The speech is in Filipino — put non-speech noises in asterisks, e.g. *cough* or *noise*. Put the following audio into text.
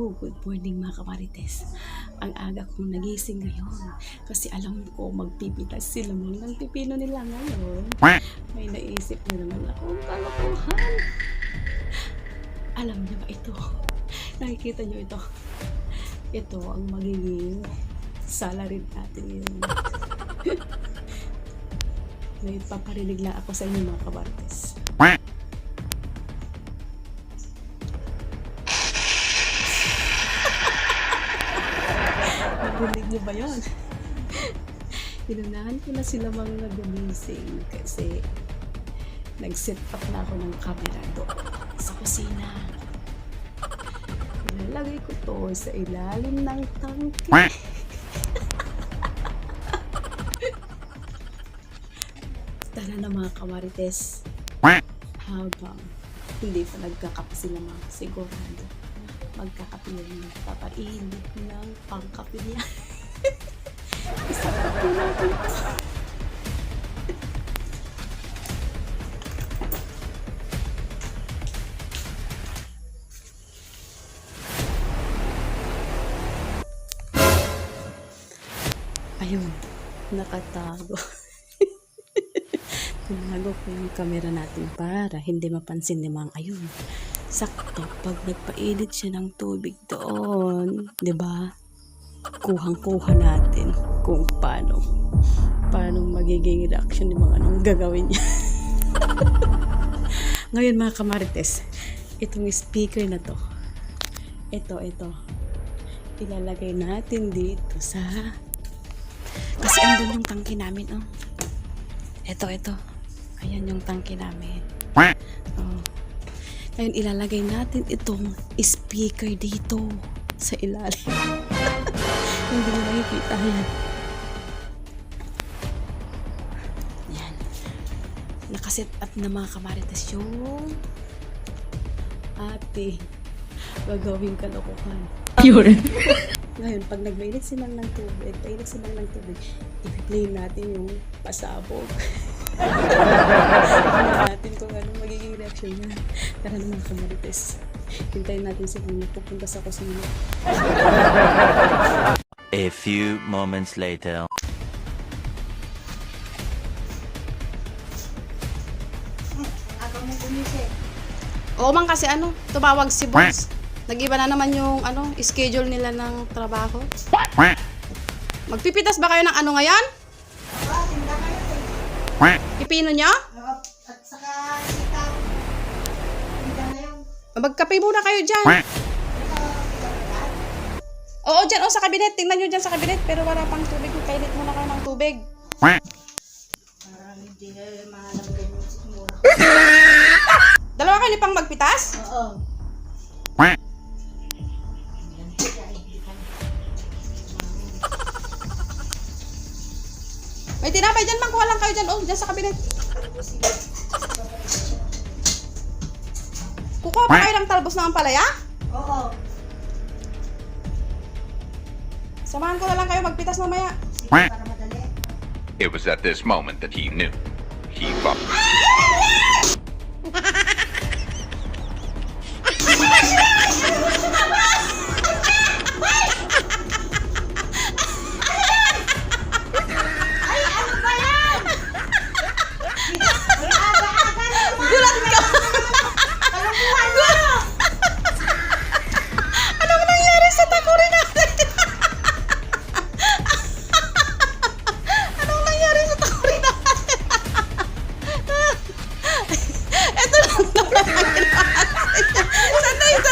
morning mga kamarites. Ang aga kong nagising ngayon. Kasi alam ko magpipitas sila mga ng pipino nila ngayon. May naisip na naman akong kalokohan. Alam niyo ba ito? Nakikita niyo ito? Ito ang magiging salary natin yun. May paparinig ako sa inyo mga kamarites. Narinig niyo ba yun? *laughs* Inunahan ko na sila mga gumising kasi nag-set up na ako ng camera doon sa kusina. Ilalagay ko to sa ilalim ng tangke. *laughs* Tara na mga kamarites. Habang hindi pa nagkakape sila mga sigurado. Magkakape yun. Papainit ng pangkape niya. *laughs* Isang kape natin to. Ayun, nakatago. *laughs* Tinago ko yung camera natin para hindi mapansin ni Mang Ayun. Sakto, pag nagpainit siya ng tubig doon, di ba? Kuhang-kuha natin kung paano paano magiging reaction ni mga anong gagawin niya. *laughs* Ngayon mga kamarites, itong speaker na to, ito, ito, ilalagay natin dito sa kasi andun yung tangke namin, oh. Ito, ito. Ayan yung tangke namin. Ngayon, ilalagay natin itong speaker dito sa ilalim. *laughs* Hindi mo nakikita yan. Yan. Nakaset up na mga kamarites yung ate gagawing kalokohan. Yun. *laughs* Ngayon, pag nagmainit silang ng tubig, painit silang ng tubig, i-play natin yung pasabog. *laughs* Natin kung ano magiging reaction niya. Tara na mga kamarites. Hintayin natin silang pupunta sa kusina. A few moments later. Oo man kasi ano, tumawag si boss. Nag-iba na naman yung ano, schedule nila ng trabaho. Magpipitas ba kayo ng ano ngayon? Pipino niyo? At saka sitaw. Hindi na yun. Magkape muna kayo dyan. Oo, dyan. O, sa kabinet. Tingnan nyo dyan sa kabinet. Pero wala pang tubig. Kainit muna kayo ng tubig. Parang hindi na yung sigmura. Dalawa kayo pang magpitas? Oo. May tinapay dyan. Mangkuha lang kayo dyan. O, dyan sa kabinet. Kukuha pa kayo ng talbos ng ampalaya? Oo. Samahan ko na lang kayo magpitas mamaya. Sige, para madali. It was at this moment that he knew. He fucked.